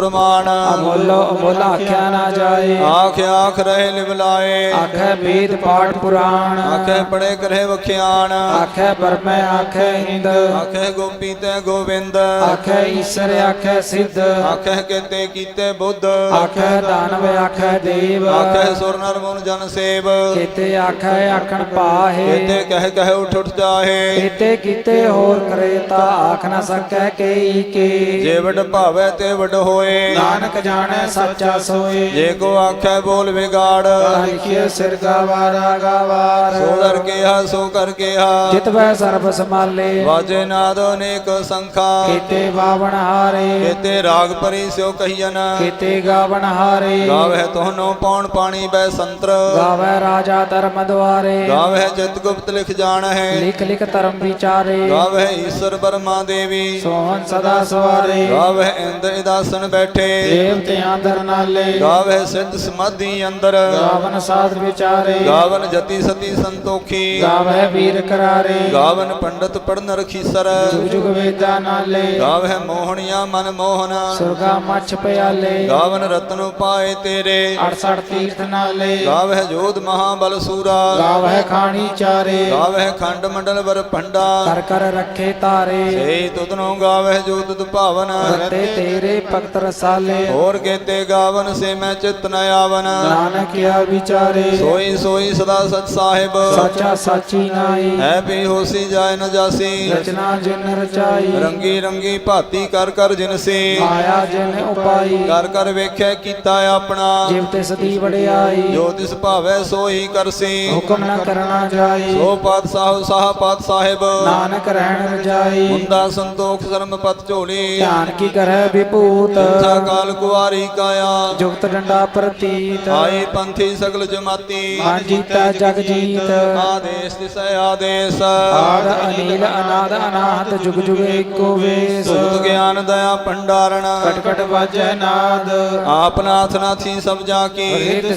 ਫਰਮਾਨ ਅਮੁੱਲ ਅਮੁੱਲ ਆਖਿਆ ਨਾ ਜਾਏ। ਆਖ ਆਖ ਰਹੇ ਲਿਵਲਾਏ। ਆਖੇ ਵੇਦ ਪਾਠ ਪੁਰਾਣ। ਆਖੇ ਪੜੇ ਕਰੇ ਵਖਿਆਣ। ਆਖੇ ਬਰਮੈ ਆਖੇ ਇੰਦ ਆਖੇ ਗੋਪੀ ਤੇ ਗੋਬਿੰਦ ਆਖੇ ਈਸ਼ਰ ਆਖੇ ਸਿੱਧ। ਆਖੇ ਕੀਤੇ ਕੀਤੇ ਬੁੱਧ। ਆਖੇ ਦਾਨਵ ਆਖੇ ਦੇਵ। ਆਖੇ ਸੁਰ ਨਰ ਮਨ ਜਨ ਸੇਵ। ਕੀਤੇ ਆਖੇ ਆਖਣ ਪਾਹੇ। ਕੀਤੇ ਕਹਿ ਕਹਿ ਉਠ ਉਠ ਜਾਹੇ। ਕੀਤੇ ਕੀਤੇ ਹੋਰ ਕਰੇ ਤਾ ਆਖ ਨਾ ਸਕੈ ਕੇਈ ਕੇ। ਜੇ ਵਡ ਭਾਵੈ ਤੇ ਵਡ ਹੋਏ। ਨਾਨਕ ਜਾਣੈ ਸੱਚਾ ਸੋਏ। ਜੇ ਕੋ ਆਖੈ ਬੋਲ ਵਿਗਾੜ। ਲਿਖਿਓ ਸਿਰ ਗਾਵਾਰਾ ਗਾਵਾਰ। ਸੋ ਦਰ ਕਿਹਾ ਸੋ ਕਰ ਕਿਹਾ। ਜਿਤ ਵੈ ਸਰਬ ਸਮਾਲੇ ਵਾਜੇ ਨਾਦ ਅਨੇਕ ਸੰਖਾ। ਕੀਤੇ ਬਾਵਣ ਹਾਰੇ। ਕੀਤੇ ਰਾਗ ਪਰੀ ਸਿਓ ਕਹੀਨ ਕੀਤੇ ਗਾਵਣ ਹਾਰੇ। ਗਾਵਹਿ ਤੋਹਨੋ ਪੌਣ ਪਾਣੀ ਬੈ ਸੰਤਰ। ਗਾਵੈ ਰਾਜਾ ਧਰਮ ਦੁਆਰੇ। ਗਾਵਹਿ ਜਿਤ ਗੁਪਤ ਲਿਖ ਜਾਣ ਹੈ ਲਿਖ ਲਿਖ ਧਰਮ ਵਿਚਾਰੇ। ਗਾਵਹਿ ਈਸ਼ਰ ਬਰਮਾ ਦੇਵੀ। ਸੋਹਣ ਸਦਾ ਸਵਾਰੇ। ਗਾਵਹਿ ਇੰਦ ਇਦਾਸਨ ਬੈਠੇ। ਦੇਵਤਿਆਂ ਦਰ ਨਾਲੇ। ਗਾਵਹਿ ਸਿੱਧ ਸਮਾਧੀ ਅੰਦਰ। ਗਾਵਨ ਸਾਧ ਵਿਚਾਰੇ। ਗਾਵਨ ਜਤੀ ਸਤੀ ਸੰਤੋਖੀ। ਗਾਵੈ ਵੀਰ ਕਰਾਰੇ। ਗਾਵਨ ਪੰਡਤ ਪੜਨ ਰਖੀਸਰ। ਜੁਗ ਜੁਗ ਵੇਦਾ ਨਾਲੇ। ਗਾਵਹਿ ਮੋਹਣੀਆ ਮਨ ਮੋਹਨ। ਸੁਰਗਾ ਮੱਛ ਪਿਆਲੇ। ਗਾਵਨ ਰਤਨ ਉਪਾਏ ਤੇਰੇ। 68 ਤੀਰਥ ਨਾਲੇ। ਗਾਵਹਿ ਜੋਧ ਮਹਾਬਲ ਸੂਰਾ। ਗਾਵੈ ਖਾਣੀ ਚਾਰੇ। ਗਾਵਹਿ ਖੰਡ ਮੰਡਲ ਵਰ ਭੰਡਾ। ਕਰ ਕਰ ਰੱਖੇ ਤਾਰੇ। ਸੇ ਤੁਧਨੋ ਗਾਵਹਿ ਜੋ ਤੁਧ ਭਾਵਨ। ਰਤੇ ਤੇਰੇ ਭਗਤ ਰਸਾਲੇ ਹੋਰ ਕੇਤੇ ਗਾਵਨ ਸੇ ਮੈਂ ਚਿਤ ਨ ਆਵਨ। ਨਾਨਕ ਆ ਵਿਚਾਰੇ। ਸੋਈ ਸੋਈ ਸਦਾ ਸਚ ਸਾਹਿਬ। ਸੱਚਾ ਸਾਚੀ ਨਾਈ ਹੈ ਵੀ ਹੋਸੀ ਜਾਏ ਨ ਜਾਸੀ। ਰਚਨਾ ਜਿਨ ਰਚਾਈ। ਰੰਗੀ ਰੰਗੀ ਭਾਤੀ ਕਰ ਕਰ ਜਿਨਸੀ ਮਾਇਆ ਜਿਨ ਉਪਾਈ। ਕਰ ਕਰ ਵੇਖਿਆ ਕੀਤਾ ਆਪਣਾ। ਜਿਵ ਤਿਸ ਦੀ ਵਡਿਆਈ। ਜੋ ਤਿਸ ਭਾਵੈ ਸੋਈ ਕਰਸੀ। ਹੁਕਮ ਨ ਕਰਨਾ ਜਾਈ। ਸੋ ਪਾਤਸ਼ਾਹ ਸਾਹ ਪਾਤ ਸਾਹਿਬ। ਨਾਨਕ ਰਹਿਣ ਰਜਾਈ। ਮੁੰਦਾ ਸੰਤੋਖ ਧਰਮ ਪਤ ਝੋਲੀ। ਧਿਆਨ ਕੀ ਕਰੈ ਵਿਭੂਤ। ਤਥਾ ਕਾਲ ਕੁਵਾਰੀ ਕਾਇਆ। ਜੁਗਤ ਡੰਡਾ ਪ੍ਰਤੀਤ। ਆਏ ਪੰਥੀ ਸਗਲ ਜਮਾਤੀ। ਮਨ ਜੀਤਾ ਜਗ ਜੀਤ। ਆਦੇਸ਼ ਤਿਸੈ ਆਦੇਸ਼। ਆਦ ਅਨੀਲ ਅਨਾਦ ਅਨਾਹਤ ਜੁਗ ਜੁਗ ਏਕੋ ਵੇਸ। ਸੁਤ ਗਿਆਨ ਦਇਆ ਭੰਡਾਰਣ। ਕਟ ਕਟ ਵਾਜੈ ਨਾਦ। ਆਪ ਨਾਥ ਨਾਥੀ ਸਭ ਜਾ ਕੀ। ਰਿਤ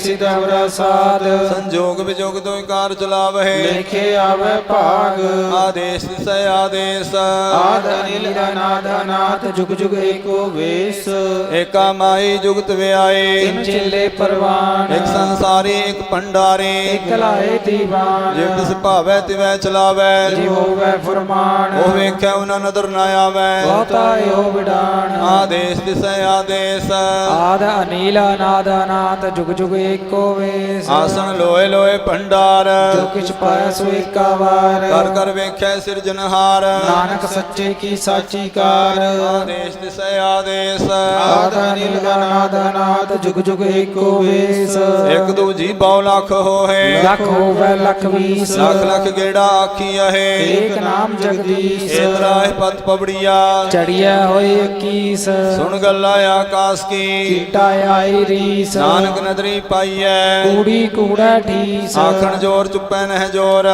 ਸਾਧ ਸੰਜੋਗ ਵਿਜੋਗ ਦੋਇ ਕਾਰ ਚਲਾਵਹਿ। ਲੇਖੇ ਆਵੇ ਭਾਗ। ਆਦੇਸ਼ ਤਿਸੈ ਆਦੇਸ਼। ਆਦ ਅਨੀਲ ਅਨਾਦ ਅਨਾਹਤ ਜੁਗ ਜੁਗ ਏਕੋ ਵੇਸ। ਏਕਾ ਮਾਈ ਜੁਗਤ ਵਿਆਏ। ਤਿਨ ਚੇਲੇ ਪਰਵਾਨ। ਇਕ ਸੰਸਾਰੀ ਇਕ ਭੰਡਾਰੀ। ਇਕ ਲਾਏ ਦੀਵਾਨ। ਜੇ ਤਿਸ ਭਾਵੈ ਤਿਵੈ ਚਲਾਵੈ। ਜੀ ਹੋਵੇ ਫਰਮਾਨ। ਉਹ ਵੇਖੈ ਉਹਨਾਂ ਨਦਰ ਨਾ ਆਵੈ। ਬਹੁਤਾ ਇਹੋ ਵਿਡਾਨ। ਆਦੇਸ਼ ਤਿਸੈ ਆਦੇਸ਼। ਆਦ ਅਨੀਲ ਅਨਾਦ ਜੁਗ ਜੁਗ ਏਕੋ ਵੇਸ। ਆਸਣ ਲੋਏ ਲੋਏ ਭੰਡਾਰ। ਜੋ ਕਿਛ ਪਾਇਆ ਸੋ ਏਕਾ ਵਾਰ। ਕਰ ਕਰ ਵੇਖੈ ਸਿਰਜਨਹਾਰ ਨਾਨਕ ਸੱਚੇ ਕੀ ਸਾਚੀ ਕਾਰ। ਆਦੇਸ਼ ਤਿਸੈ ਆਦੇਸ਼। ਆਦ ਅਨੀਲ ਅਨਾਦ ਅਨਾਹਤ ਜੁਗ ਜੁਗ ਏਕੋ ਵੇਸ। ਇਕ ਦੂਜੀ ਬਹੁ ਲੱਖ ਹੋਏ ਲੱਖ ਹੋਵੇ ਲੱਖ ਵੀਸ। ਲੱਖ ਲੱਖ ਗੇੜਾ ਆਖੀ ਅਹੇ। ਏਕ ਨਾਮ ਜਗਦੀਸ਼। ਇਤਰਾਹਿ ਪਤ ਪਬੜੀਆ ਚੜਿਆ ਹੋਏ 21 ਸੁਣ ਗੱਲਾਂ ਆਕਾਸ ਕੀ। ਕੀਟਾ ਆਈ ਰੀਸ। ਨਾਨਕ ਨਦਰੀ ਪਾਈਐ। ਕੂੜੀ ਕੂੜਾ ਠੀਸ ਆਖਣ ਜੋਰ ਚੁੱਪੈ ਨਹਿ ਜੋਰ।